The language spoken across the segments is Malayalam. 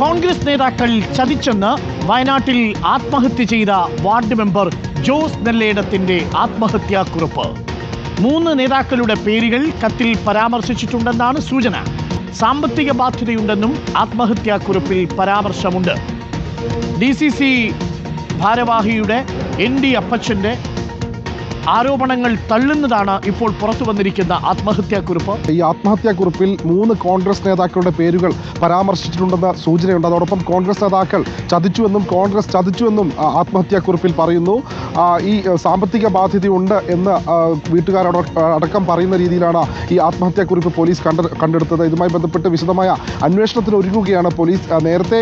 കോൺഗ്രസ് നേതാക്കൾ ചതിച്ചെന്ന് വയനാട്ടിൽ ആത്മഹത്യ ചെയ്ത വാർഡ് മെമ്പർ ജോസ് നെല്ലേടത്തിന്റെ ആത്മഹത്യാക്കുറിപ്പ്. മൂന്ന് നേതാക്കളുടെ പേരുകൾ കത്തിൽ പരാമർശിച്ചിട്ടുണ്ടെന്നാണ് സൂചന. സാമ്പത്തിക ബാധ്യതയുണ്ടെന്നും ആത്മഹത്യാക്കുറിപ്പിൽ പരാമർശമുണ്ട്. ഡി സി സി ഭാരവാഹിയുടെ എൻ ഡി അപ്പച്ചന്റെ ആരോപണങ്ങൾ തള്ളുന്നതാണ് ഇപ്പോൾ പുറത്തു വന്നിരിക്കുന്ന ആത്മഹത്യാക്കുറിപ്പ്. ഈ ആത്മഹത്യാക്കുറിപ്പിൽ മൂന്ന് കോൺഗ്രസ് നേതാക്കളുടെ പേരുകൾ പരാമർശിച്ചിട്ടുണ്ടെന്ന സൂചനയുണ്ട്. അതോടൊപ്പം കോൺഗ്രസ് നേതാക്കൾ ചതിച്ചുവെന്നും കോൺഗ്രസ് ചതിച്ചുവെന്നും ആത്മഹത്യാ കുറിപ്പിൽ പറയുന്നു. ഈ സാമ്പത്തിക ബാധ്യതയുണ്ട് എന്ന് വീട്ടുകാരോട് അടക്കം പറയുന്ന രീതിയിലാണ് ഈ ആത്മഹത്യാക്കുറിപ്പ് പോലീസ് കണ്ട കണ്ടെടുത്തത്. ഇതുമായി ബന്ധപ്പെട്ട് വിശദമായ അന്വേഷണത്തിന് ഒരുങ്ങുകയാണ് പോലീസ്. നേരത്തെ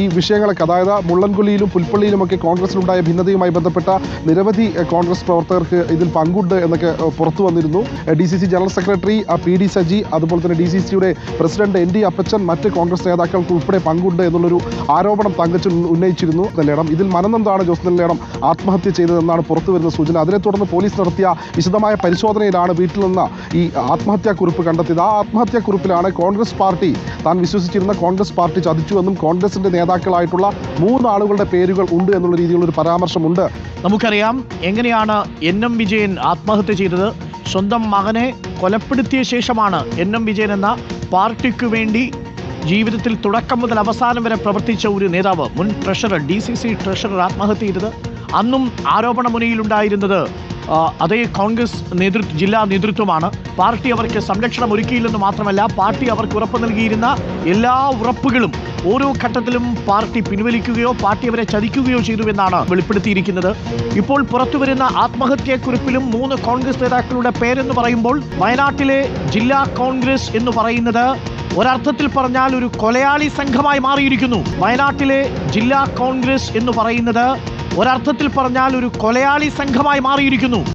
ഈ വിഷയങ്ങളൊക്കെ അതായത് മുള്ളൻകൊല്ലിയിലും പുൽപ്പള്ളിയിലുമൊക്കെ കോൺഗ്രസിലുണ്ടായ ഭിന്നതയുമായി ബന്ധപ്പെട്ട നിരവധി കോൺഗ്രസ് കോൺഗ്രസ് പ്രവർത്തകർക്ക് ഇതിൽ പങ്കുണ്ട് എന്നൊക്കെ പുറത്തു വന്നിരുന്നു. D C C general secretary P D Saji അതുപോലെ തന്നെ ഡി സി സിയുടെ പ്രസിഡന്റ് എൻ ഡി അപ്പച്ചൻ മറ്റ് കോൺഗ്രസ് നേതാക്കൾക്ക് ഉൾപ്പെടെ പങ്കുണ്ട് എന്നുള്ളൊരു ആരോപണം തങ്കച്ചൻ ഉന്നയിച്ചിരുന്നു. നെല്ലേടം ഇതിൽ മനനന്താണ് ജോസ് നെല്ലേടം ആത്മഹത്യ ചെയ്തതെന്നാണ് പുറത്തു വരുന്ന സൂചന. അതിനെ തുടർന്ന് പോലീസ് നടത്തിയ വിശദമായ പരിശോധനയിലാണ് വീട്ടിൽ നിന്ന് ഈ ആത്മഹത്യാക്കുറിപ്പ് കണ്ടെത്തിയത്. ആ ആത്മഹത്യാക്കുറിപ്പിലാണ് കോൺഗ്രസ് പാർട്ടി താൻ വിശ്വസിച്ചിരുന്ന കോൺഗ്രസ് പാർട്ടി ചതിച്ചുവെന്നും കോൺഗ്രസിന്റെ നേതാക്കളായിട്ടുള്ള മൂന്ന് ആളുകളുടെ പേരുകൾ ഉണ്ട് എന്നുള്ള രീതിയിലുള്ള ഒരു പരാമർശമുണ്ട്. നമുക്കറിയാം എങ്ങനെയാണ് എൻ എം വിജയൻ ആത്മഹത്യ ചെയ്തത്. സ്വന്തം മകനെ കൊലപ്പെടുത്തിയ ശേഷമാണ് എൻ എം വിജയൻ എന്ന പാർട്ടിക്ക് വേണ്ടി ജീവിതത്തിൽ തുടക്കം മുതൽ അവസാനം വരെ പ്രവർത്തിച്ച ഒരു നേതാവ് മുൻ treasurer D C C treasurer ആത്മഹത്യ ചെയ്തത്. അന്നും ആരോപണ മുനയിലുണ്ടായിരുന്നത് അതേ കോൺഗ്രസ് നേതൃത്വ ജില്ലാ നേതൃത്വമാണ്. പാർട്ടി അവർക്ക് സംരക്ഷണം ഒരുക്കിയില്ലെന്ന് മാത്രമല്ല പാർട്ടി അവർക്ക് ഉറപ്പ് നൽകിയിരുന്ന എല്ലാ ഉറപ്പുകളും ഓരോ ഘട്ടത്തിലും പാർട്ടി പിൻവലിക്കുകയോ പാർട്ടി അവരെ ചതിക്കുകയോ ചെയ്തുവെന്നാണ് വെളിപ്പെടുത്തിയിരിക്കുന്നത്. ഇപ്പോൾ പുറത്തുവരുന്ന ആത്മഹത്യാക്കുറിപ്പിലും മൂന്ന് കോൺഗ്രസ് നേതാക്കളുടെ പേരെന്ന് പറയുമ്പോൾ വയനാട്ടിലെ ജില്ലാ കോൺഗ്രസ് എന്ന് പറയുന്നത് ഒരർത്ഥത്തിൽ പറഞ്ഞാൽ ഒരു കൊലയാളി സംഘമായി മാറിയിരിക്കുന്നു. വയനാട്ടിലെ ജില്ലാ കോൺഗ്രസ് എന്ന് പറയുന്നത് ഒരർത്ഥത്തിൽ പറഞ്ഞാൽ ഒരു കൊലയാളി സംഘമായി മാറിയിരിക്കുന്നു.